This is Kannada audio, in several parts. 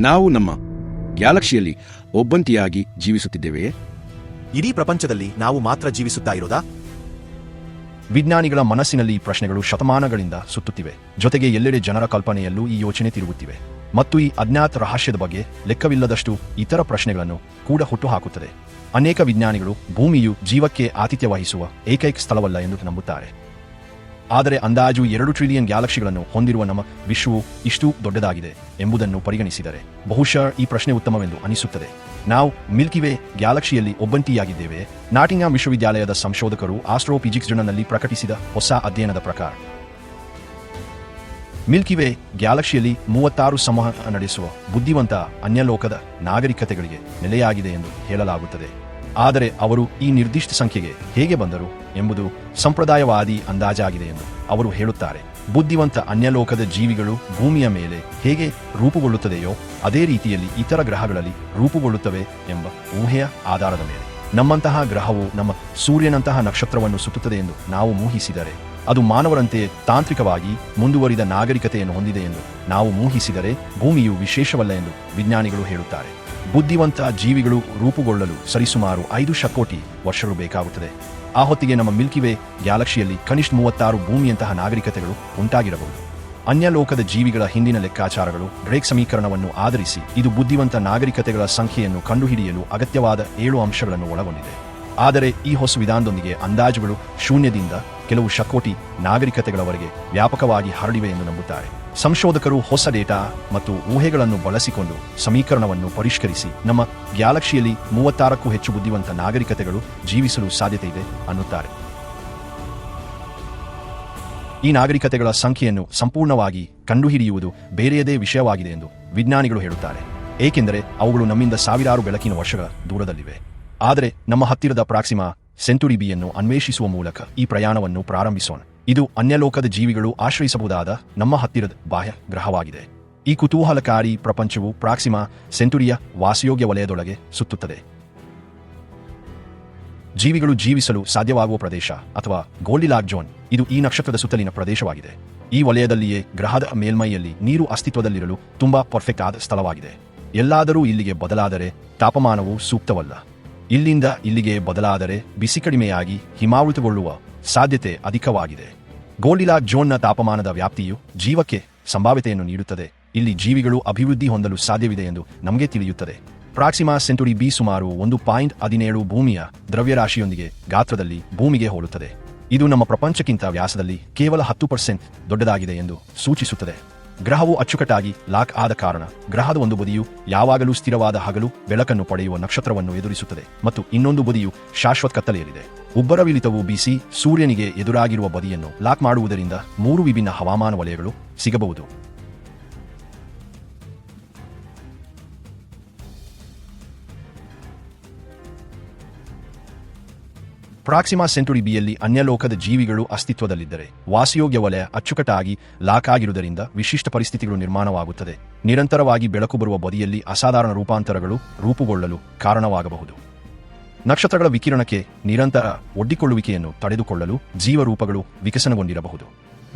ನಾವು ನಮ್ಮ ಗ್ಯಾಲಕ್ಸಿಯಲ್ಲಿ ಒಬ್ಬಂತಿಯಾಗಿ ಜೀವಿಸುತ್ತಿದ್ದೇವೆಯೇ? ಇಡೀ ಪ್ರಪಂಚದಲ್ಲಿ ನಾವು ಮಾತ್ರ ಜೀವಿಸುತ್ತಾ ಇರೋದಾ? ವಿಜ್ಞಾನಿಗಳ ಮನಸ್ಸಿನಲ್ಲಿ ಈ ಪ್ರಶ್ನೆಗಳು ಶತಮಾನಗಳಿಂದ ಸುತ್ತುತ್ತಿವೆ. ಜೊತೆಗೆ ಎಲ್ಲೆಡೆ ಜನರ ಕಲ್ಪನೆಯಲ್ಲೂ ಈ ಯೋಚನೆ ತಿರುಗುತ್ತಿವೆ. ಮತ್ತು ಈ ಅಜ್ಞಾತ ರಹಸ್ಯದ ಬಗ್ಗೆ ಲೆಕ್ಕವಿಲ್ಲದಷ್ಟು ಇತರ ಪ್ರಶ್ನೆಗಳನ್ನು ಕೂಡ ಹುಟ್ಟುಹಾಕುತ್ತದೆ. ಅನೇಕ ವಿಜ್ಞಾನಿಗಳು ಭೂಮಿಯು ಜೀವಕ್ಕೆ ಆತಿಥ್ಯ ವಹಿಸುವ ಏಕೈಕ ಸ್ಥಳವಲ್ಲ ಎಂದು ನಂಬುತ್ತಾರೆ. ಆದರೆ ಅಂದಾಜು ಎರಡು ಟ್ರಿಲಿಯನ್ ಗ್ಯಾಲಕ್ಸಿಗಳನ್ನು ಹೊಂದಿರುವ ನಮ್ಮ ವಿಶ್ವವು ಇಷ್ಟು ದೊಡ್ಡದಾಗಿದೆ ಎಂಬುದನ್ನು ಪರಿಗಣಿಸಿದರೆ ಬಹುಶಃ ಈ ಪ್ರಶ್ನೆ ಉತ್ತಮವೆಂದು ಅನಿಸುತ್ತದೆ. ನಾವು ಮಿಲ್ಕಿವೇ ಗ್ಯಾಲಕ್ಸಿಯಲ್ಲಿ ಒಬ್ಬಂಟಿಯಾಗಿದ್ದೇವೆ. ನಾಟಿಂಗ್ಹಾಮ್ ವಿಶ್ವವಿದ್ಯಾಲಯದ ಸಂಶೋಧಕರು ಆಸ್ಟ್ರೋಫಿಜಿಕ್ಸ್ ಜರ್ನಲ್ನಲ್ಲಿ ಪ್ರಕಟಿಸಿದ ಹೊಸ ಅಧ್ಯಯನದ ಪ್ರಕಾರ. ಮಿಲ್ಕಿವೇ ಗ್ಯಾಲಕ್ಸಿಯಲ್ಲಿ ಮೂವತ್ತಾರು ಸಂವಹನ ನಡೆಸುವ ಬುದ್ಧಿವಂತ ಅನ್ಯಲೋಕದ ನಾಗರಿಕತೆಗಳಿಗೆ ನೆಲೆಯಾಗಿದೆ ಎಂದು ಹೇಳಲಾಗುತ್ತದೆ. ಆದರೆ ಅವರು ಈ ನಿರ್ದಿಷ್ಟ ಸಂಖ್ಯೆಗೆ ಹೇಗೆ ಬಂದರು ಎಂಬುದು ಸಂಪ್ರದಾಯವಾದಿ ಅಂದಾಜಾಗಿದೆ ಎಂದು ಅವರು ಹೇಳುತ್ತಾರೆ. ಬುದ್ಧಿವಂತ ಅನ್ಯಲೋಕದ ಜೀವಿಗಳು ಭೂಮಿಯ ಮೇಲೆ ಹೇಗೆ ರೂಪುಗೊಳ್ಳುತ್ತದೆಯೋ ಅದೇ ರೀತಿಯಲ್ಲಿ ಇತರ ಗ್ರಹಗಳಲ್ಲಿ ರೂಪುಗೊಳ್ಳುತ್ತವೆ ಎಂಬ ಊಹೆಯ ಆಧಾರದ ಮೇಲೆ. ನಮ್ಮಂತಹ ಗ್ರಹವು ನಮ್ಮ ಸೂರ್ಯನಂತಹ ನಕ್ಷತ್ರವನ್ನು ಸುತ್ತುತ್ತದೆ ಎಂದು ನಾವು ಊಹಿಸಿದರೆ ಅದು ಮಾನವರಂತೆ ತಾಂತ್ರಿಕವಾಗಿ ಮುಂದುವರಿದ ನಾಗರಿಕತೆಯನ್ನು ಹೊಂದಿದೆ ಎಂದು ನಾವು ಊಹಿಸಿದರೆ ಭೂಮಿಯು ವಿಶೇಷವಲ್ಲ ಎಂದು ವಿಜ್ಞಾನಿಗಳು ಹೇಳುತ್ತಾರೆ. ಬುದ್ಧಿವಂತ ಜೀವಿಗಳು ರೂಪುಗೊಳ್ಳಲು ಸರಿಸುಮಾರು ಐದು ಶಕೋಟಿ ವರ್ಷಗಳು ಬೇಕಾಗುತ್ತದೆ. ಆ ಹೊತ್ತಿಗೆ ನಮ್ಮ ಮಿಲ್ಕಿವೇ ಗ್ಯಾಲಕ್ಷಿಯಲ್ಲಿ ಕನಿಷ್ಠ ಮೂವತ್ತಾರು ಭೂಮಿಯಂತಹ ನಾಗರಿಕತೆಗಳು ಉಂಟಾಗಿರಬಹುದು. ಅನ್ಯಲೋಕದ ಜೀವಿಗಳ ಹಿಂದಿನ ಲೆಕ್ಕಾಚಾರಗಳು ಡ್ರೇಕ್ ಸಮೀಕರಣವನ್ನು ಆಧರಿಸಿ ಇದು ಬುದ್ಧಿವಂತ ನಾಗರಿಕತೆಗಳ ಸಂಖ್ಯೆಯನ್ನು ಕಂಡುಹಿಡಿಯಲು ಅಗತ್ಯವಾದ ಏಳು ಅಂಶಗಳನ್ನು ಒಳಗೊಂಡಿದೆ. ಆದರೆ ಈ ಹೊಸ ವಿಧಾನದೊಂದಿಗೆ ಅಂದಾಜುಗಳು ಶೂನ್ಯದಿಂದ ಕೆಲವು ಶಕೋಟಿ ನಾಗರಿಕತೆಗಳವರೆಗೆ ವ್ಯಾಪಕವಾಗಿ ಹರಡಿವೆ ಎಂದು ನಂಬುತ್ತಾರೆ. ಸಂಶೋಧಕರು ಹೊಸ ಡೇಟಾ ಮತ್ತು ಊಹೆಗಳನ್ನು ಬಳಸಿಕೊಂಡು ಸಮೀಕರಣವನ್ನು ಪರಿಷ್ಕರಿಸಿ ನಮ್ಮ ಗ್ಯಾಲಕ್ಸಿಯಲ್ಲಿ ಮೂವತ್ತಾರಕ್ಕೂ ಹೆಚ್ಚು ಬುದ್ಧಿವಂತ ನಾಗರಿಕತೆಗಳು ಜೀವಿಸಲು ಸಾಧ್ಯತೆ ಇದೆ ಅನ್ನುತ್ತಾರೆ. ಈ ನಾಗರಿಕತೆಗಳ ಸಂಖ್ಯೆಯನ್ನು ಸಂಪೂರ್ಣವಾಗಿ ಕಂಡುಹಿಡಿಯುವುದು ಬೇರೆಯದೇ ವಿಷಯವಾಗಿದೆ ಎಂದು ವಿಜ್ಞಾನಿಗಳು ಹೇಳುತ್ತಾರೆ. ಏಕೆಂದರೆ ಅವುಗಳು ನಮ್ಮಿಂದ ಸಾವಿರಾರು ಬೆಳಕಿನ ವರ್ಷಗಳ ದೂರದಲ್ಲಿವೆ. ಆದರೆ ನಮ್ಮ ಹತ್ತಿರದ ಪ್ರಾಕ್ಸಿಮಾ ಸೆಂಟುರಿ ಬಿಯನ್ನು ಅನ್ವೇಷಿಸುವ ಮೂಲಕ ಈ ಪ್ರಯಾಣವನ್ನು ಪ್ರಾರಂಭಿಸೋಣ. ಇದು ಅನ್ಯಲೋಕದ ಜೀವಿಗಳು ಆಶ್ರಯಿಸಬಹುದಾದ ನಮ್ಮ ಹತ್ತಿರದ ಬಾಹ್ಯ ಗ್ರಹವಾಗಿದೆ. ಈ ಕುತೂಹಲಕಾರಿ ಪ್ರಪಂಚವು ಪ್ರಾಕ್ಸಿಮಾ ಸೆಂಟುರಿಯ ವಾಸಯೋಗ್ಯ ವಲಯದೊಳಗೆ ಸುತ್ತುತ್ತದೆ. ಜೀವಿಗಳು ಜೀವಿಸಲು ಸಾಧ್ಯವಾಗುವ ಪ್ರದೇಶ ಅಥವಾ ಗೋಲ್ಡಿಲಾಕ್ ಜೋನ್ ಇದು ಈ ನಕ್ಷತ್ರದ ಸುತ್ತಲಿನ ಪ್ರದೇಶವಾಗಿದೆ. ಈ ವಲಯದಲ್ಲಿಯೇ ಗ್ರಹದ ಮೇಲ್ಮೈಯಲ್ಲಿ ನೀರು ಅಸ್ತಿತ್ವದಲ್ಲಿರಲು ತುಂಬಾ ಪರ್ಫೆಕ್ಟ್ ಆದ ಸ್ಥಳವಾಗಿದೆ. ಎಲ್ಲಾದರೂ ಇಲ್ಲಿಗೆ ಬದಲಾದರೆ ತಾಪಮಾನವು ಸೂಕ್ತವಲ್ಲ. ಇಲ್ಲಿಂದ ಇಲ್ಲಿಗೆ ಬದಲಾದರೆ ಬಿಸಿ ಕಡಿಮೆಯಾಗಿ ಹಿಮಾವೃತಗೊಳ್ಳುವ ಸಾಧ್ಯತೆ ಅಧಿಕವಾಗಿದೆ. ಗೋಲ್ಡಿಲಾಕ್ ಜೋನ್ನ ತಾಪಮಾನದ ವ್ಯಾಪ್ತಿಯು ಜೀವಕ್ಕೆ ಸಂಭಾವ್ಯತೆಯನ್ನು ನೀಡುತ್ತದೆ. ಇಲ್ಲಿ ಜೀವಿಗಳು ಅಭಿವೃದ್ಧಿ ಹೊಂದಲು ಸಾಧ್ಯವಿದೆ ಎಂದು ನಮಗೆ ತಿಳಿಯುತ್ತದೆ. ಪ್ರಾಕ್ಸಿಮಾ ಸೆಂಟುರಿ ಬಿ ಸುಮಾರು ಒಂದು ಪಾಯಿಂಟ್ ಹದಿನೇಳು ಭೂಮಿಯ ದ್ರವ್ಯರಾಶಿಯೊಂದಿಗೆ ಗಾತ್ರದಲ್ಲಿ ಭೂಮಿಗೆ ಹೋಲುತ್ತದೆ. ಇದು ನಮ್ಮ ಪ್ರಪಂಚಕ್ಕಿಂತ ವ್ಯಾಸದಲ್ಲಿ ಕೇವಲ ಹತ್ತು ಪರ್ಸೆಂಟ್ ದೊಡ್ಡದಾಗಿದೆ ಎಂದು ಸೂಚಿಸುತ್ತದೆ. ಗ್ರಹವು ಅಚ್ಚುಕಟ್ಟಾಗಿ ಲಾಕ್ ಆದ ಕಾರಣ ಗ್ರಹದ ಒಂದು ಬದಿಯು ಯಾವಾಗಲೂ ಸ್ಥಿರವಾದ ಹಗಲು ಬೆಳಕನ್ನು ಪಡೆಯುವ ನಕ್ಷತ್ರವನ್ನು ಎದುರಿಸುತ್ತದೆ ಮತ್ತು ಇನ್ನೊಂದು ಬದಿಯು ಶಾಶ್ವತ ಕತ್ತಲೆಯಲ್ಲಿದೆ. ಉಬ್ಬರವಿಳಿತವು ಬೀಸಿ ಸೂರ್ಯನಿಗೆ ಎದುರಾಗಿರುವ ಬದಿಯನ್ನು ಲಾಕ್ ಮಾಡುವುದರಿಂದ ಮೂರು ವಿಭಿನ್ನ ಹವಾಮಾನ ವಲಯಗಳು ಸಿಗಬಹುದು. ಪ್ರಾಕ್ಸಿಮಾ ಸೆಂಟುರಿ ಬಿಯಲ್ಲಿ ಅನ್ಯಲೋಕದ ಜೀವಿಗಳು ಅಸ್ತಿತ್ವದಲ್ಲಿದ್ದರೆ ವಾಸಯೋಗ್ಯ ವಲಯ ಅಚ್ಚುಕಟ್ಟಾಗಿ ಲಾಕ್ ಆಗಿರುವುದರಿಂದ ವಿಶಿಷ್ಟ ಪರಿಸ್ಥಿತಿಗಳು ನಿರ್ಮಾಣವಾಗುತ್ತದೆ. ನಿರಂತರವಾಗಿ ಬೆಳಕು ಬರುವ ಬದಿಯಲ್ಲಿ ಅಸಾಧಾರಣ ರೂಪಾಂತರಗಳು ರೂಪುಗೊಳ್ಳಲು ಕಾರಣವಾಗಬಹುದು. ನಕ್ಷತ್ರಗಳ ವಿಕಿರಣಕ್ಕೆ ನಿರಂತರ ಒಡ್ಡಿಕೊಳ್ಳುವಿಕೆಯನ್ನು ತಡೆದುಕೊಳ್ಳಲು ಜೀವರೂಪಗಳು ವಿಕಸನಗೊಂಡಿರಬಹುದು.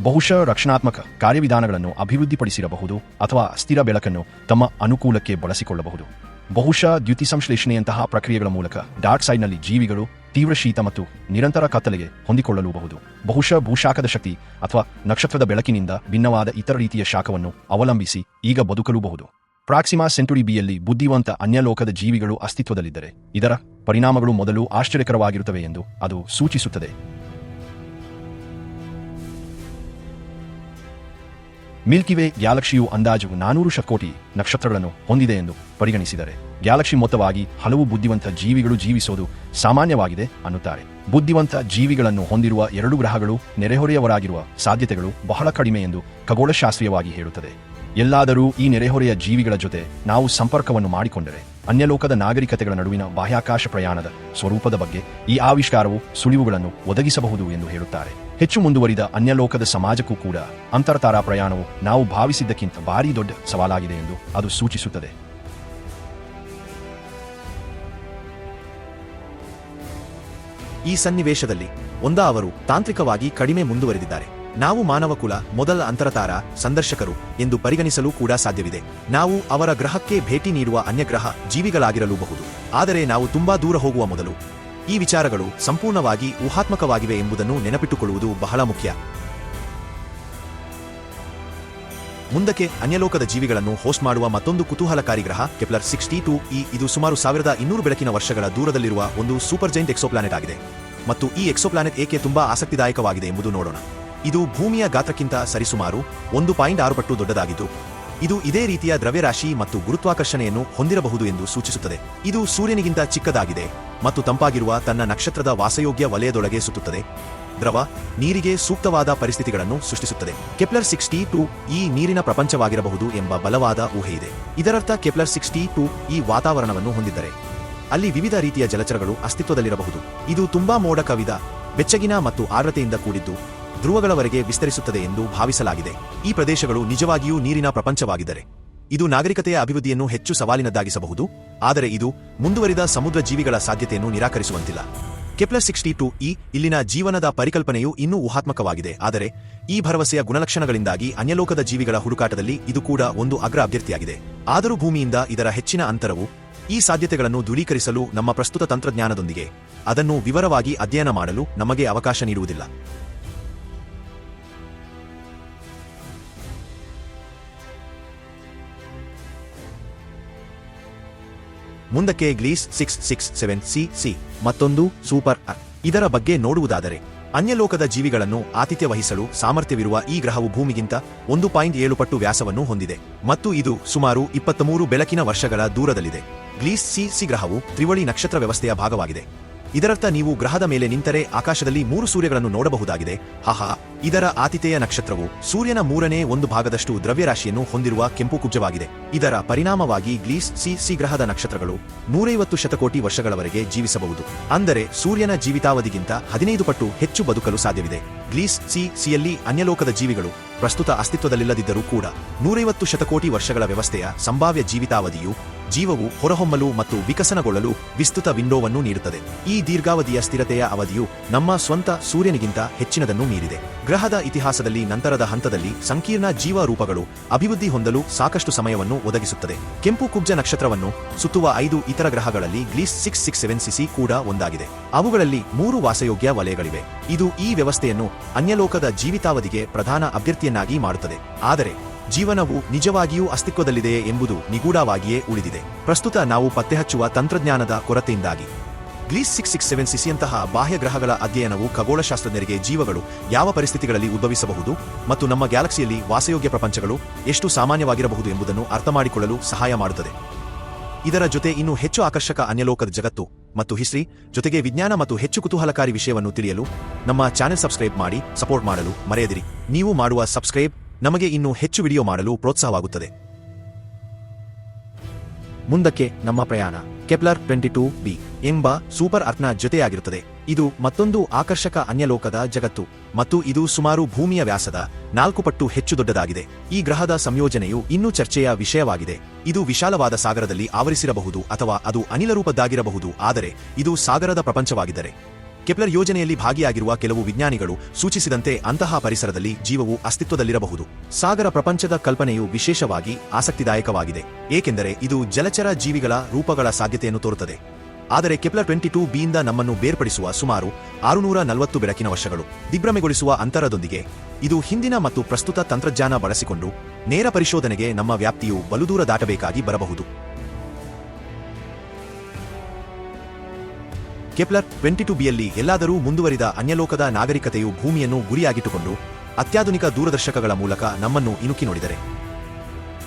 ಬಹುಶಃ ರಕ್ಷಣಾತ್ಮಕ ಕಾರ್ಯವಿಧಾನಗಳನ್ನು ಅಭಿವೃದ್ಧಿಪಡಿಸಿರಬಹುದು ಅಥವಾ ಸ್ಥಿರ ಬೆಳಕನ್ನು ತಮ್ಮ ಅನುಕೂಲಕ್ಕೆ ಬಳಸಿಕೊಳ್ಳಬಹುದು. ಬಹುಶಃ ದ್ಯುತಿ ಸಂಶ್ಲೇಷಣೆಯಂತಹ ಪ್ರಕ್ರಿಯೆಗಳ ಮೂಲಕ ಡಾರ್ಕ್ ಸೈಡ್ನಲ್ಲಿ ಜೀವಿಗಳು ತೀವ್ರ ಶೀತ ಮತ್ತು ನಿರಂತರ ಕತ್ತಲೆಗೆ ಹೊಂದಿಕೊಳ್ಳಲೂಬಹುದು. ಬಹುಶಃ ಭೂಶಾಖದ ಶಕ್ತಿ ಅಥವಾ ನಕ್ಷತ್ರದ ಬೆಳಕಿನಿಂದ ಭಿನ್ನವಾದ ಇತರ ರೀತಿಯ ಶಾಖವನ್ನು ಅವಲಂಬಿಸಿ ಈಗ ಬದುಕಲೂಬಹುದು. ಪ್ರಾಕ್ಸಿಮಾ ಸೆಂಟುರಿ ಬಿಯಲ್ಲಿ ಬುದ್ಧಿವಂತ ಅನ್ಯಲೋಕದ ಜೀವಿಗಳು ಅಸ್ತಿತ್ವದಲ್ಲಿದ್ದರೆ ಇದರ ಪರಿಣಾಮಗಳು ಮೊದಲು ಆಶ್ಚರ್ಯಕರವಾಗಿರುತ್ತವೆ ಎಂದು ಅದು ಸೂಚಿಸುತ್ತದೆ. ಮಿಲ್ಕಿವೆ ಗ್ಯಾಲಕ್ಸಿಯು ಅಂದಾಜು ನಾನೂರು ಶಕೋಟಿ ನಕ್ಷತ್ರಗಳನ್ನು ಹೊಂದಿದೆ ಎಂದು ಪರಿಗಣಿಸಿದರೆ. ಗ್ಯಾಲಕ್ಸಿ ಮೊತ್ತವಾಗಿ ಹಲವು ಬುದ್ಧಿವಂತ ಜೀವಿಗಳು ಜೀವಿಸೋದು ಸಾಮಾನ್ಯವಾಗಿದೆ ಅನ್ನುತ್ತಾರೆ. ಬುದ್ಧಿವಂತ ಜೀವಿಗಳನ್ನು ಹೊಂದಿರುವ ಎರಡು ಗ್ರಹಗಳು ನೆರೆಹೊರೆಯವರಾಗಿರುವ ಸಾಧ್ಯತೆಗಳು ಬಹಳ ಕಡಿಮೆ ಎಂದು ಖಗೋಳಶಾಸ್ತ್ರೀಯವಾಗಿ ಹೇಳುತ್ತದೆ. ಎಲ್ಲಾದರೂ ಈ ನೆರೆಹೊರೆಯ ಜೀವಿಗಳ ಜೊತೆ ನಾವು ಸಂಪರ್ಕವನ್ನು ಮಾಡಿಕೊಂಡರೆ, ಅನ್ಯಲೋಕದ ನಾಗರಿಕತೆಗಳ ನಡುವಿನ ಬಾಹ್ಯಾಕಾಶ ಪ್ರಯಾಣದ ಸ್ವರೂಪದ ಬಗ್ಗೆ ಈ ಆವಿಷ್ಕಾರವು ಸುಳಿವುಗಳನ್ನು ಒದಗಿಸಬಹುದು ಎಂದು ಹೇಳುತ್ತಾರೆ. ಹೆಚ್ಚು ಮುಂದುವರಿದ ಅನ್ಯಲೋಕದ ಸಮಾಜಕ್ಕೂ ಕೂಡ ಅಂತರ್ತಾರಾ ಪ್ರಯಾಣವು ನಾವು ಭಾವಿಸಿದ್ದಕ್ಕಿಂತ ಭಾರೀ ದೊಡ್ಡ ಸವಾಲಾಗಿದೆ ಎಂದು ಅದು ಸೂಚಿಸುತ್ತದೆ. ಈ ಸನ್ನಿವೇಶದಲ್ಲಿ ಒಂದಾ ಅವರು ತಾಂತ್ರಿಕವಾಗಿ ಕಡಿಮೆ ಮುಂದುವರೆದಿದ್ದಾರೆ. ನಾವು ಮಾನವ ಕುಲ, ಮೊದಲ ಅಂತರತಾರ, ಸಂದರ್ಶಕರು ಎಂದು ಪರಿಗಣಿಸಲು ಕೂಡ ಸಾಧ್ಯವಿದೆ. ನಾವು ಅವರ ಗ್ರಹಕ್ಕೆ ಭೇಟಿ ನೀಡುವ ಅನ್ಯಗ್ರಹ ಜೀವಿಗಳಾಗಿರಲೂಬಹುದು. ಆದರೆ ನಾವು ತುಂಬಾ ದೂರ ಹೋಗುವ ಮೊದಲು ಈ ವಿಚಾರಗಳು ಸಂಪೂರ್ಣವಾಗಿ ಊಹಾತ್ಮಕವಾಗಿವೆ ಎಂಬುದನ್ನು ನೆನಪಿಟ್ಟುಕೊಳ್ಳುವುದು ಬಹಳ ಮುಖ್ಯ. ಮುಂದಕ್ಕೆ ಅನ್ಯಲೋಕದ ಜೀವಿಗಳನ್ನು ಹೋಸ್ಟ್ ಮಾಡುವ ಮತ್ತೊಂದು ಕುತೂಹಲಕಾರಿ ಗ್ರಹ ಕೆಪ್ಲರ್ ಸಿಕ್ಸ್ಟಿ ಟೂ ಇ ಇದು ಸುಮಾರು ಸಾವಿರದ ಇನ್ನೂರು ಬೆಳಕಿನ ವರ್ಷಗಳ ದೂರದಲ್ಲಿರುವ ಒಂದು ಸೂಪರ್ ಜೈಂಟ್ ಎಕ್ಸೋಪ್ಲಾನೆಟ್ ಆಗಿದೆ. ಮತ್ತು ಈ ಎಕ್ಸೋಪ್ಲಾನೆಟ್ ಏಕೆ ತುಂಬಾ ಆಸಕ್ತಿದಾಯಕವಾಗಿದೆ ಎಂಬುದು ನೋಡೋಣ. ಇದು ಭೂಮಿಯ ಗಾತ್ರಕ್ಕಿಂತ ಸರಿಸುಮಾರು ಒಂದು ಪಾಯಿಂಟ್ ಆರು ಪಟ್ಟು ದೊಡ್ಡದಾಗಿದ್ದು ಇದು ಇದೇ ರೀತಿಯ ದ್ರವ್ಯರಾಶಿ ಮತ್ತು ಗುರುತ್ವಾಕರ್ಷಣೆಯನ್ನು ಹೊಂದಿರಬಹುದು ಎಂದು ಸೂಚಿಸುತ್ತದೆ. ಇದು ಸೂರ್ಯನಿಗಿಂತ ಚಿಕ್ಕದಾಗಿದೆ ಮತ್ತು ತಂಪಾಗಿರುವ ತನ್ನ ನಕ್ಷತ್ರದ ವಾಸಯೋಗ್ಯ ವಲಯದೊಳಗೆ ಸುತ್ತುತ್ತದೆ. ದ್ರವ ನೀರಿಗೆ ಸೂಕ್ತವಾದ ಪರಿಸ್ಥಿತಿಗಳನ್ನು ಸೃಷ್ಟಿಸುತ್ತದೆ. ಕೆಪ್ಲರ್ ಸಿಕ್ಸ್ಟಿ ಟು ಈ ನೀರಿನ ಪ್ರಪಂಚವಾಗಿರಬಹುದು ಎಂಬ ಬಲವಾದ ಊಹೆಯಿದೆ ಇದರರ್ಥ ಕೆಪ್ಲರ್ ಸಿಕ್ಸ್ಟಿ ಟು ಈ ವಾತಾವರಣವನ್ನು ಹೊಂದಿದ್ದರೆ ಅಲ್ಲಿ ವಿವಿಧ ರೀತಿಯ ಜಲಚರಗಳು ಅಸ್ತಿತ್ವದಲ್ಲಿರಬಹುದು. ಇದು ತುಂಬಾ ಮೋಡ ಕವಿದ, ಬೆಚ್ಚಗಿನ ಮತ್ತು ಆರ್ದ್ರತೆಯಿಂದ ಕೂಡಿದ್ದು ಧ್ರುವಗಳವರೆಗೆ ವಿಸ್ತರಿಸುತ್ತದೆ ಎಂದು ಭಾವಿಸಲಾಗಿದೆ. ಈ ಪ್ರದೇಶಗಳು ನಿಜವಾಗಿಯೂ ನೀರಿನ ಪ್ರಪಂಚವಾಗಿದ್ದರೆ. ಇದು ನಾಗರಿಕತೆಯ ಅಭಿವೃದ್ಧಿಯನ್ನು ಹೆಚ್ಚು ಸವಾಲಿನದ್ದಾಗಿಸಬಹುದು. ಆದರೆ ಇದು ಮುಂದುವರಿದ ಸಮುದ್ರ ಜೀವಿಗಳ ಸಾಧ್ಯತೆಯನ್ನು ನಿರಾಕರಿಸುವಂತಿಲ್ಲ. ಕೆಪ್ಲರ್ ಸಿಕ್ಸ್ಟಿ ಟು ಈ ಇಲ್ಲಿನ ಜೀವನದ ಪರಿಕಲ್ಪನೆಯು ಇನ್ನೂ ಊಹಾತ್ಮಕವಾಗಿದೆ. ಆದರೆ ಈ ಭರವಸೆಯ ಗುಣಲಕ್ಷಣಗಳಿಂದಾಗಿ ಅನ್ಯಲೋಕದ ಜೀವಿಗಳ ಹುಡುಕಾಟದಲ್ಲಿ ಇದು ಕೂಡ ಒಂದು ಅಗ್ರ ಅಭ್ಯರ್ಥಿಯಾಗಿದೆ. ಆದರೂ ಭೂಮಿಯಿಂದ ಇದರ ಹೆಚ್ಚಿನ ಅಂತರವು ಈ ಸಾಧ್ಯತೆಗಳನ್ನು ದೂರೀಕರಿಸಲು ನಮ್ಮ ಪ್ರಸ್ತುತ ತಂತ್ರಜ್ಞಾನದೊಂದಿಗೆ ಅದನ್ನು ವಿವರವಾಗಿ ಅಧ್ಯಯನ ಮಾಡಲು ನಮಗೆ ಅವಕಾಶ ನೀಡುವುದಿಲ್ಲ. ಮುಂದಕ್ಕೆ Gliese six six seven C C. ಮತ್ತೊಂದು ಸೂಪರ್ ಅರ್. ಇದರ ಬಗ್ಗೆ ನೋಡುವುದಾದರೆ, ಅನ್ಯಲೋಕದ ಜೀವಿಗಳನ್ನು ಆತಿಥ್ಯ ವಹಿಸಲು ಸಾಮರ್ಥ್ಯವಿರುವ ಈ ಗ್ರಹವು ಭೂಮಿಗಿಂತ ಒಂದು ಪಾಯಿಂಟ್ ಏಳು ಪಟ್ಟು ವ್ಯಾಸವನ್ನು ಹೊಂದಿದೆ. ಮತ್ತು ಇದು ಸುಮಾರು ಇಪ್ಪತ್ತಮೂರು ಬೆಳಕಿನ ವರ್ಷಗಳ ದೂರದಲ್ಲಿದೆ. ಗ್ಲೀಸ್ ಸಿ ಸಿ ಗ್ರಹವು ತ್ರಿವಳಿ ನಕ್ಷತ್ರ ವ್ಯವಸ್ಥೆಯ ಭಾಗವಾಗಿದೆ. ಇದರರ್ಥ ನೀವು ಗ್ರಹದ ಮೇಲೆ ನಿಂತರೆ ಆಕಾಶದಲ್ಲಿ ಮೂರು ಸೂರ್ಯಗಳನ್ನು ನೋಡಬಹುದಾಗಿದೆ. ಹಾಹಾ ಇದರ ಆತಿಥೇಯ ನಕ್ಷತ್ರವು ಸೂರ್ಯನ ಮೂರನೇ ಒಂದು ಭಾಗದಷ್ಟು ದ್ರವ್ಯರಾಶಿಯನ್ನು ಹೊಂದಿರುವ ಕೆಂಪು ಕುಬ್ಜವಾಗಿದೆ. ಇದರ ಪರಿಣಾಮವಾಗಿ ಗ್ಲೀಸ್ ಸಿ ಸಿ ಗ್ರಹದ ನಕ್ಷತ್ರಗಳು ನೂರೈವತ್ತು ಶತಕೋಟಿ ವರ್ಷಗಳವರೆಗೆ ಜೀವಿಸಬಹುದು. ಅಂದರೆ ಸೂರ್ಯನ ಜೀವಿತಾವಧಿಗಿಂತ ಹದಿನೈದು ಪಟ್ಟು ಹೆಚ್ಚು ಬದುಕಲು ಸಾಧ್ಯವಿದೆ. ಗ್ಲೀಸ್ ಸಿ ಸಿಯಲ್ಲಿ ಅನ್ಯಲೋಕದ ಜೀವಿಗಳು ಪ್ರಸ್ತುತ ಅಸ್ತಿತ್ವದಲ್ಲಿಲ್ಲದಿದ್ದರೂ ಕೂಡ ನೂರೈವತ್ತು ಶತಕೋಟಿ ವರ್ಷಗಳ ವ್ಯವಸ್ಥೆಯ ಸಂಭಾವ್ಯ ಜೀವಿತಾವಧಿಯು ಜೀವವು ಹೊರಹೊಮ್ಮಲು ಮತ್ತು ವಿಕಸನಗೊಳ್ಳಲು ವಿಸ್ತೃತ ವಿಂಡೋವನ್ನು ನೀಡುತ್ತದೆ. ಈ ದೀರ್ಘಾವಧಿಯ ಸ್ಥಿರತೆಯ ಅವಧಿಯು ನಮ್ಮ ಸ್ವಂತ ಸೂರ್ಯನಿಗಿಂತ ಹೆಚ್ಚಿನದನ್ನು ಮೀರಿದೆ. ಗ್ರಹದ ಇತಿಹಾಸದಲ್ಲಿ ನಂತರದ ಹಂತದಲ್ಲಿ ಸಂಕೀರ್ಣ ಜೀವ ರೂಪಗಳು ಅಭಿವೃದ್ಧಿ ಹೊಂದಲು ಸಾಕಷ್ಟು ಸಮಯವನ್ನು ಒದಗಿಸುತ್ತದೆ. ಕೆಂಪು ಕುಬ್ಜ ನಕ್ಷತ್ರವನ್ನು ಸುತ್ತುವ ಐದು ಇತರ ಗ್ರಹಗಳಲ್ಲಿ Gliese six six seven C C ಕೂಡ ಒಂದಾಗಿದೆ. ಅವುಗಳಲ್ಲಿ ಮೂರು ವಾಸಯೋಗ್ಯ ವಲಯಗಳಿವೆ. ಇದು ಈ ವ್ಯವಸ್ಥೆಯನ್ನು ಅನ್ಯಲೋಕದ ಜೀವಿತಾವಧಿಗೆ ಪ್ರಧಾನ ಅಭ್ಯರ್ಥಿಯನ್ನಾಗಿ ಮಾಡುತ್ತದೆ. ಆದರೆ ಜೀವನವು ನಿಜವಾಗಿಯೂ ಅಸ್ತಿತ್ವದಲ್ಲಿದೆಯೇ ಎಂಬುದು ನಿಗೂಢವಾಗಿಯೇ ಉಳಿದಿದೆ. ಪ್ರಸ್ತುತ ನಾವು ಪತ್ತೆಹಚ್ಚುವ ತಂತ್ರಜ್ಞಾನದ ಕೊರತೆಯಿಂದಾಗಿ. ಗ್ಲೀಸ್ ಸಿಕ್ಸ್ ಸಿಕ್ಸ್ ಸೆವೆನ್ ಸಿಸಿಯಂತಹ ಬಾಹ್ಯ ಗ್ರಹಗಳ ಅಧ್ಯಯನವು ಖಗೋಳಶಾಸ್ತ್ರಜ್ಞರಿಗೆ ಜೀವಗಳು ಯಾವ ಪರಿಸ್ಥಿತಿಗಳಲ್ಲಿ ಉದ್ಭವಿಸಬಹುದು ಮತ್ತು ನಮ್ಮ ಗ್ಯಾಲಕ್ಸಿಯಲ್ಲಿ ವಾಸಯೋಗ್ಯ ಪ್ರಪಂಚಗಳು ಎಷ್ಟು ಸಾಮಾನ್ಯವಾಗಿರಬಹುದು ಎಂಬುದನ್ನು ಅರ್ಥಮಾಡಿಕೊಳ್ಳಲು ಸಹಾಯ ಮಾಡುತ್ತದೆ. ಇದರ ಜೊತೆ ಇನ್ನೂ ಹೆಚ್ಚು ಆಕರ್ಷಕ ಅನ್ಯಲೋಕದ ಜಗತ್ತು ಮತ್ತು ಹಿಸ್ಟ್ರಿ, ಜೊತೆಗೆ ವಿಜ್ಞಾನ ಮತ್ತು ಹೆಚ್ಚು ಕುತೂಹಲಕಾರಿ ವಿಷಯವನ್ನು ತಿಳಿಯಲು ನಮ್ಮ ಚಾನೆಲ್ ಸಬ್ಸ್ಕ್ರೈಬ್ ಮಾಡಿ, ಸಪೋರ್ಟ್ ಮಾಡಲು ಮರೆಯದಿರಿ. ನೀವು ಮಾಡುವ ಸಬ್ಸ್ಕ್ರೈಬ್ ನಮಗೆ ಇನ್ನೂ ಹೆಚ್ಚು ವಿಡಿಯೋ ಮಾಡಲು ಪ್ರೋತ್ಸಾಹವಾಗುತ್ತದೆ. ಮುಂದಕ್ಕೆ ನಮ್ಮ ಪ್ರಯಾಣ. ಕೆಪ್ಲರ್ ಟ್ವೆಂಟಿ ಟೂ ಬಿ ಎಂಬ ಸೂಪರ್ ಅರ್ಥ್ನ ಜೊತೆಯಾಗಿರುತ್ತದೆ. ಇದು ಮತ್ತೊಂದು ಆಕರ್ಷಕ ಅನ್ಯಲೋಕದ ಜಗತ್ತು ಮತ್ತು ಇದು ಸುಮಾರು ಭೂಮಿಯ ವ್ಯಾಸದ ನಾಲ್ಕು ಪಟ್ಟು ಹೆಚ್ಚು ದೊಡ್ಡದಾಗಿದೆ. ಈ ಗ್ರಹದ ಸಂಯೋಜನೆಯು ಇನ್ನೂ ಚರ್ಚೆಯ ವಿಷಯವಾಗಿದೆ. ಇದು ವಿಶಾಲವಾದ ಸಾಗರದಲ್ಲಿ ಆವರಿಸಿರಬಹುದು ಅಥವಾ ಅದು ಅನಿಲ ರೂಪದ್ದಾಗಿರಬಹುದು, ಆದರೆ ಇದು ಸಾಗರದ ಪ್ರಪಂಚವಾಗಿದ್ದರೆ. ಕೆಪ್ಲರ್ ಯೋಜನೆಯಲ್ಲಿ ಭಾಗಿಯಾಗಿರುವ ಕೆಲವು ವಿಜ್ಞಾನಿಗಳು ಸೂಚಿಸಿದಂತೆ ಅಂತಹ ಪರಿಸರದಲ್ಲಿ ಜೀವವು ಅಸ್ತಿತ್ವದಲ್ಲಿರಬಹುದು. ಸಾಗರ ಪ್ರಪಂಚದ ಕಲ್ಪನೆಯು ವಿಶೇಷವಾಗಿ ಆಸಕ್ತಿದಾಯಕವಾಗಿದೆ, ಏಕೆಂದರೆ ಇದು ಜಲಚರ ಜೀವಿಗಳ ರೂಪಗಳ ಸಾಧ್ಯತೆಯನ್ನು ತೋರುತ್ತದೆ. ಆದರೆ ಕೆಪ್ಲರ್ ಟ್ವೆಂಟಿ ಟೂ ಬಿಯಿಂದ ನಮ್ಮನ್ನು ಬೇರ್ಪಡಿಸುವ ಸುಮಾರು ಆರುನೂರ ನಲವತ್ತು ಬೆಳಕಿನ ವರ್ಷಗಳು ದಿಗ್ಭ್ರಮೆಗೊಳಿಸುವ ಅಂತರದೊಂದಿಗೆ ಇದು ಹಿಂದಿನ ಮತ್ತು ಪ್ರಸ್ತುತ ತಂತ್ರಜ್ಞಾನ ಬಳಸಿಕೊಂಡು ನೇರ ಪರಿಶೋಧನೆಗೆ ನಮ್ಮ ವ್ಯಾಪ್ತಿಯು ಬಲುದೂರ ದಾಟಬೇಕಾಗಿ ಬರಬಹುದು. ಕೆಪ್ಲರ್ ಟ್ವೆಂಟಿ ಟು ಬಿಯಲ್ಲಿ ಎಲ್ಲಾದರೂ ಮುಂದುವರಿದ ಅನ್ಯಲೋಕದ ನಾಗರಿಕತೆಯು ಭೂಮಿಯನ್ನು ಗುರಿಯಾಗಿಟ್ಟುಕೊಂಡು ಅತ್ಯಾಧುನಿಕ ದೂರದರ್ಶಕಗಳ ಮೂಲಕ ನಮ್ಮನ್ನು ಇಣುಕಿ ನೋಡಿದರೆ.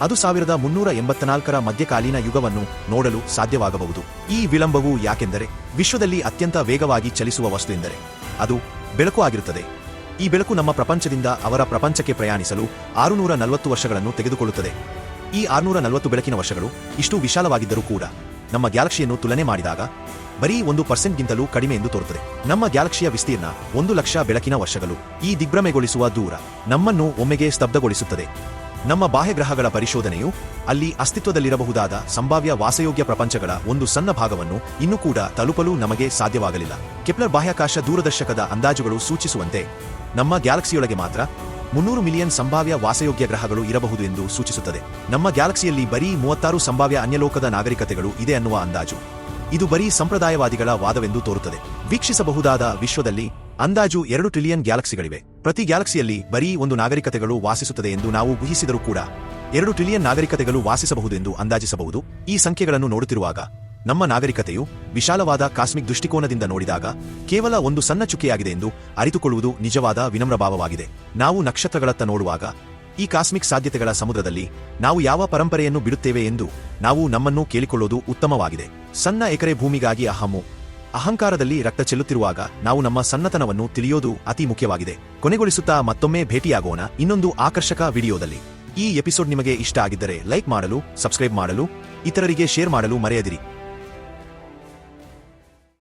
ಅದು ಸಾವಿರದ ಮುನ್ನೂರ ಎಂಬತ್ನಾಲ್ಕರ ಮಧ್ಯಕಾಲೀನ ಯುಗವನ್ನು ನೋಡಲು ಸಾಧ್ಯವಾಗಬಹುದು. ಈ ವಿಳಂಬವು ಯಾಕೆಂದರೆ ವಿಶ್ವದಲ್ಲಿ ಅತ್ಯಂತ ವೇಗವಾಗಿ ಚಲಿಸುವ ವಸ್ತು ಎಂದರೆ ಅದು ಬೆಳಕು ಆಗಿರುತ್ತದೆ. ಈ ಬೆಳಕು ನಮ್ಮ ಪ್ರಪಂಚದಿಂದ ಅವರ ಪ್ರಪಂಚಕ್ಕೆ ಪ್ರಯಾಣಿಸಲು ಆರುನೂರ ನಲವತ್ತು ವರ್ಷಗಳನ್ನು ತೆಗೆದುಕೊಳ್ಳುತ್ತದೆ. ಈ ಆರುನೂರ ನಲವತ್ತು ಬೆಳಕಿನ ವರ್ಷಗಳು ಇಷ್ಟು ವಿಶಾಲವಾಗಿದ್ದರೂ ಕೂಡ ನಮ್ಮ ಗ್ಯಾಲಕ್ಸಿಯನ್ನು ತುಲನೆ ಮಾಡಿದಾಗ, ಬರೀ ಒಂದು ಪರ್ಸೆಂಟ್ಗಿಂತಲೂ ಕಡಿಮೆ ಎಂದು ತೋರುತ್ತದೆ. ನಮ್ಮ ಗ್ಯಾಲಕ್ಸಿಯ ವಿಸ್ತೀರ್ಣ ಒಂದು ಲಕ್ಷ ಬೆಳಕಿನ ವರ್ಷಗಳು. ಈ ದಿಗ್ಭ್ರಮೆಗೊಳಿಸುವ ದೂರ ನಮ್ಮನ್ನು ಒಮ್ಮೆಗೆ ಸ್ತಬ್ಧಗೊಳಿಸುತ್ತದೆ. ನಮ್ಮ ಬಾಹ್ಯಗ್ರಹಗಳ ಪರಿಶೋಧನೆಯು ಅಲ್ಲಿ ಅಸ್ತಿತ್ವದಲ್ಲಿರಬಹುದಾದ ಸಂಭಾವ್ಯ ವಾಸಯೋಗ್ಯ ಪ್ರಪಂಚಗಳ ಒಂದು ಸಣ್ಣ ಭಾಗವನ್ನು ಇನ್ನೂ ಕೂಡ ತಲುಪಲು ನಮಗೆ ಸಾಧ್ಯವಾಗಲಿಲ್ಲ. ಕೆಪ್ಲರ್ ಬಾಹ್ಯಾಕಾಶ ದೂರದರ್ಶಕದ ಅಂದಾಜುಗಳು ಸೂಚಿಸುವಂತೆ, ನಮ್ಮ ಗ್ಯಾಲಕ್ಸಿಯೊಳಗೆ ಮಾತ್ರ ಮುನ್ನೂರು ಮಿಲಿಯನ್ ಸಂಭಾವ್ಯ ವಾಸಯೋಗ್ಯ ಗ್ರಹಗಳು ಇರಬಹುದು ಎಂದು ಸೂಚಿಸುತ್ತದೆ. ನಮ್ಮ ಗ್ಯಾಲಕ್ಸಿಯಲ್ಲಿ ಬರೀ ಮೂವತ್ತಾರು ಸಂಭಾವ್ಯ ಅನ್ಯಲೋಕದ ನಾಗರಿಕತೆಗಳು ಇದೆ ಅನ್ನುವ ಅಂದಾಜು. ಇದು ಬರೀ ಸಂಪ್ರದಾಯವಾದಿಗಳ ವಾದವೆಂದು ತೋರುತ್ತದೆ. ವೀಕ್ಷಿಸಬಹುದಾದ ವಿಶ್ವದಲ್ಲಿ ಅಂದಾಜು ಎರಡು ಟ್ರಿಲಿಯನ್ ಗ್ಯಾಲಕ್ಸಿಗಳಿವೆ. ಪ್ರತಿ ಗ್ಯಾಲಕ್ಸಿಯಲ್ಲಿ ಬರೀ ಒಂದು ನಾಗರಿಕತೆಗಳು ವಾಸಿಸುತ್ತದೆ ಎಂದು ನಾವು ಊಹಿಸಿದರೂ ಕೂಡ ಎರಡು ಟ್ರಿಲಿಯನ್ ನಾಗರಿಕತೆಗಳು ವಾಸಿಸಬಹುದೆಂದು ಅಂದಾಜಿಸಬಹುದು. ಈ ಸಂಖ್ಯೆಗಳನ್ನು ನೋಡುತ್ತಿರುವಾಗ ನಮ್ಮ ನಾಗರಿಕತೆಯು ವಿಶಾಲವಾದ ಕಾಸ್ಮಿಕ್ ದೃಷ್ಟಿಕೋನದಿಂದ ನೋಡಿದಾಗ ಕೇವಲ ಒಂದು ಸಣ್ಣ ಚುಕ್ಕೆಯಾಗಿದೆ ಎಂದು ಅರಿತುಕೊಳ್ಳುವುದು ನಿಜವಾದ ವಿನಮ್ರ ಭಾವವಾಗಿದೆ. ನಾವು ನಕ್ಷತ್ರಗಳತ್ತ ನೋಡುವಾಗ ಈ ಕಾಸ್ಮಿಕ್ ಸಾಧ್ಯತೆಗಳ ಸಮುದ್ರದಲ್ಲಿ ನಾವು ಯಾವ ಪರಂಪರೆಯನ್ನು ಬಿಡುತ್ತೇವೆ ಎಂದು ನಾವು ನಮ್ಮನ್ನು ಕೇಳಿಕೊಳ್ಳುವುದು ಉತ್ತಮವಾಗಿದೆ. ಸಣ್ಣ ಎಕರೆ ಭೂಮಿಗಾಗಿ ಅಹಮು ಅಹಂಕಾರದಲ್ಲಿ ರಕ್ತ ಚೆಲ್ಲುತ್ತಿರುವಾಗ ನಾವು ನಮ್ಮ ಸಣ್ಣತನವನ್ನು ತಿಳಿಯೋದು ಅತಿ ಮುಖ್ಯವಾಗಿದೆ. ಕೊನೆಗೊಳಿಸುತ್ತಾ ಮತ್ತೊಮ್ಮೆ ಭೇಟಿಯಾಗೋಣ ಇನ್ನೊಂದು ಆಕರ್ಷಕ ವಿಡಿಯೋದಲ್ಲಿ. ಈ ಎಪಿಸೋಡ್ ನಿಮಗೆ ಇಷ್ಟ ಆಗಿದ್ದರೆ ಲೈಕ್ ಮಾಡಲು, ಸಬ್ಸ್ಕ್ರೈಬ್ ಮಾಡಲು, ಇತರರಿಗೆ ಶೇರ್ ಮಾಡಲು ಮರೆಯದಿರಿ.